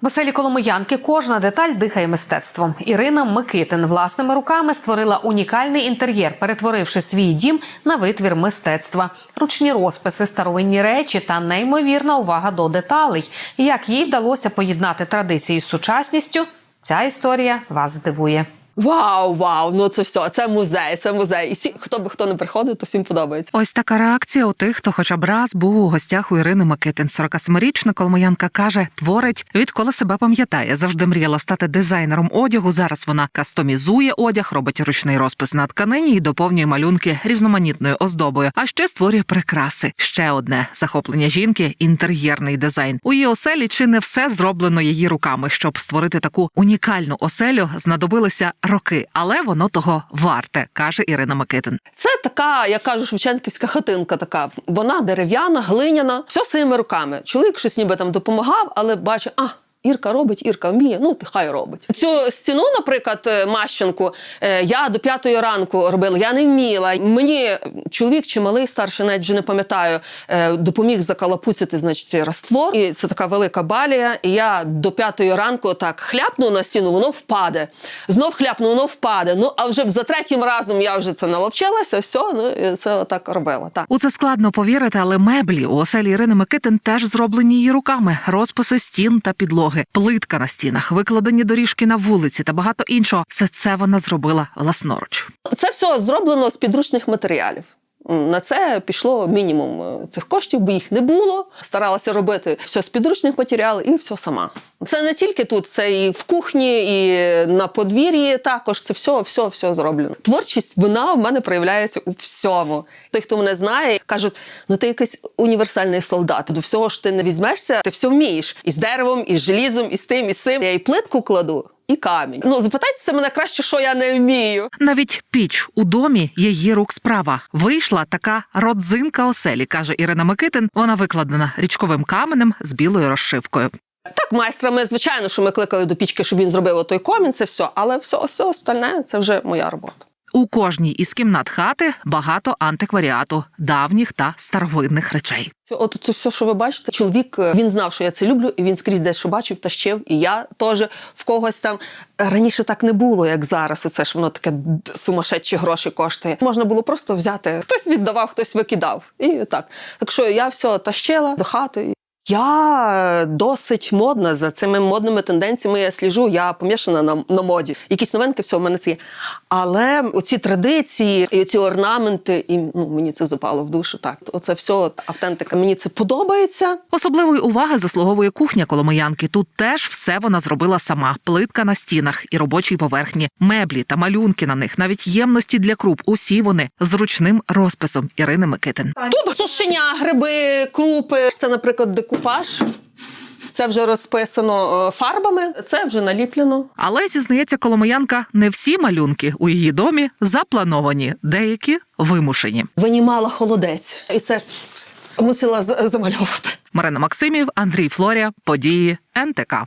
В оселі Коломиянки кожна деталь дихає мистецтвом. Ірина Микитин власними руками створила унікальний інтер'єр, перетворивши свій дім на витвір мистецтва, ручні розписи, старовинні речі та неймовірна увага до деталей. Як їй вдалося поєднати традиції з сучасністю, ця історія вас здивує. Вау, вау! Ну це все, це музей, це музей. І всі, хто би хто не приходив, то всім подобається. Ось така реакція у тих, хто хоча б раз був у гостях у Ірини Микитин. 47-річна коломиянка каже, творить, відколи себе пам'ятає. Завжди мріяла стати дизайнером одягу. Зараз вона кастомізує одяг, робить ручний розпис на тканині і доповнює малюнки різноманітною оздобою. А ще створює прикраси. Ще одне захоплення жінки інтер'єрний дизайн. У її оселі чи не все зроблено її руками. Щоб створити таку унікальну оселю, знадобилися роки, але воно того варте, каже Ірина Микитин. Це така, я кажу, шевченківська хатинка. Така вона дерев'яна, глиняна, все своїми руками. Чоловік щось ніби там допомагав, але бачу, а. Ірка робить, Ірка вміє, ну ти хай робить. Цю стіну, наприклад, е, Мащенку, е, я до п'ятої ранку робила, я не вміла. Мені чоловік чи малий, старший, навіть вже не пам'ятаю, е, допоміг закалапуцяти, значить, цей раствор. І це така велика балія. І я до п'ятої ранку так хляпну на стіну, воно впаде. Знов хляпну, воно впаде. Ну а вже за третім разом я вже це наловчилася, все, ну і це отак робила. Так. У це складно повірити, але меблі у оселі Ірини Микитин теж зроблені її руками: розписи стін та підлоги, плитка на стінах, викладені доріжки на вулиці та багато іншого. Все це вона зробила власноруч. Це все зроблено з підручних матеріалів. На це пішло мінімум е, цих коштів, бо їх не було. Старалася робити все з підручних матеріалів і все сама. Це не тільки тут, це і в кухні, і на подвір'ї також. Це все, все, все зроблено. Творчість вона в мене проявляється у всьому. Той, хто мене знає, кажуть: ну ти якийсь універсальний солдат. До всього ж ти не візьмешся, ти все вмієш. І з деревом, і з желізом, і з тим, і з цим. Я і плитку кладу, і камінь. Ну запитайтеся мене краще, що я не вмію. Навіть піч у домі її рук справа. Вийшла така родзинка оселі, каже Ірина Микитин. Вона викладена річковим каменем з білою розшивкою. Так, майстра, ми звичайно, що ми кликали до пічки, щоб він зробив отой комін, це все. Але все, все остальне це вже моя робота. У кожній із кімнат хати багато антикваріату, давніх та старовинних речей. Це от це все, що ви бачите, чоловік е, він знав, що я це люблю, і він скрізь десь що бачив, тащив. І я теж в когось там раніше так не було, як зараз. Оце ж воно таке сумасшедші гроші коштує. Можна було просто взяти, хтось віддавав, хтось викидав. І так. Так що я все тащила до хати. Я досить модна за цими модними тенденціями. Я сліжу, я помішана на, на моді. Якісь новинки, все в мене це є. Але оці традиції і ці орнаменти, і ну, мені це запало в душу. Так, оце все автентика. Мені це подобається. Особливої уваги заслуговує кухня коломиянки. Тут теж все вона зробила сама: плитка на стінах і робочій поверхні, меблі та малюнки на них, навіть ємності для круп. Усі вони з ручним розписом Ірини Микитин. Тут сушеня, гриби, крупи. Це, наприклад, декупаж. Це вже розписано е, фарбами, це вже наліплено. Але зізнається коломиянка, не всі малюнки у її домі заплановані, деякі вимушені. Винімала холодець, і це мусила замальовувати. Марина Максимів, Андрій Флорія, події НТК.